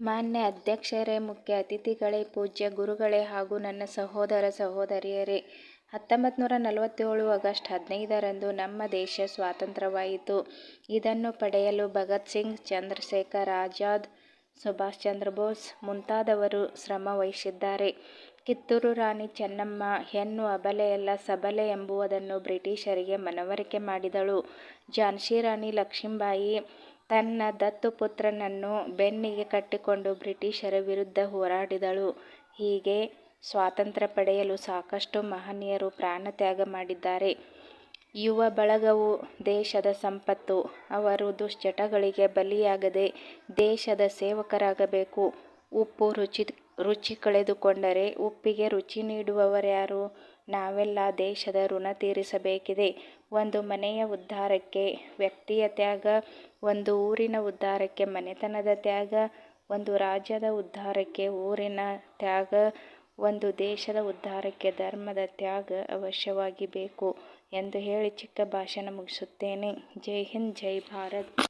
ಮಾನ್ಯ ಅಧ್ಯಕ್ಷರೇ, ಮುಖ್ಯ ಅತಿಥಿಗಳೇ, ಪೂಜ್ಯ ಗುರುಗಳೇ ಹಾಗೂ ನನ್ನ ಸಹೋದರ ಸಹೋದರಿಯರೇ, ಹತ್ತೊಂಬತ್ತು ನೂರ ನಲವತ್ತೇಳು ಆಗಸ್ಟ್ ಹದಿನೈದರಂದು ನಮ್ಮ ದೇಶ ಸ್ವಾತಂತ್ರ್ಯವಾಯಿತು ಇದನ್ನು ಪಡೆಯಲು ಭಗತ್ ಸಿಂಗ್, ಚಂದ್ರಶೇಖರ್ ಆಜಾದ್, ಸುಭಾಷ್ ಚಂದ್ರ ಬೋಸ್ ಮುಂತಾದವರು ಶ್ರಮವಹಿಸಿದ್ದಾರೆ. ಕಿತ್ತೂರು ರಾಣಿ ಚೆನ್ನಮ್ಮ ಹೆಣ್ಣು ಅಬಲೆಯಲ್ಲ ಸಬಲೆ ಎಂಬುವುದನ್ನು ಬ್ರಿಟಿಷರಿಗೆ ಮನವರಿಕೆ ಮಾಡಿದಳು. ಝಾನ್ಸಿ ರಾಣಿ ಲಕ್ಷ್ಮೀಬಾಯಿ ತನ್ನ ದತ್ತುಪುತ್ರನನ್ನು ಬೆನ್ನಿಗೆ ಕಟ್ಟಿಕೊಂಡು ಬ್ರಿಟಿಷರ ವಿರುದ್ಧ ಹೋರಾಡಿದಳು. ಹೀಗೆ ಸ್ವಾತಂತ್ರ್ಯ ಪಡೆಯಲು ಸಾಕಷ್ಟು ಮಹನೀಯರು ಪ್ರಾಣತ್ಯಾಗ ಮಾಡಿದ್ದಾರೆ. ಯುವ ಬಳಗವು ದೇಶದ ಸಂಪತ್ತು. ಅವರು ದುಶ್ಚಟಗಳಿಗೆ ಬಲಿಯಾಗದೆ ದೇಶದ ಸೇವಕರಾಗಬೇಕು. ಉಪ್ಪು ರುಚಿ ಕಳೆದುಕೊಂಡರೆ ಉಪ್ಪಿಗೆ ರುಚಿ ನೀಡುವವರ್ಯಾರು? ನಾವೆಲ್ಲ ದೇಶದ ಋಣ ತೀರಿಸಬೇಕಿದೆ. ಒಂದು ಮನೆಯ ಉದ್ಧಾರಕ್ಕೆ ವ್ಯಕ್ತಿಯ ತ್ಯಾಗ, ಒಂದು ಊರಿನ ಉದ್ಧಾರಕ್ಕೆ ಮನೆತನದ ತ್ಯಾಗ, ಒಂದು ರಾಜ್ಯದ ಉದ್ಧಾರಕ್ಕೆ ಊರಿನ ತ್ಯಾಗ, ಒಂದು ದೇಶದ ಉದ್ಧಾರಕ್ಕೆ ಧರ್ಮದ ತ್ಯಾಗ ಅವಶ್ಯವಾಗಿ ಬೇಕು ಎಂದು ಹೇಳಿ ಚಿಕ್ಕ ಭಾಷಣ ಮುಗಿಸುತ್ತೇನೆ. ಜೈ ಹಿಂದ್ ಜೈ ಭಾರತ್.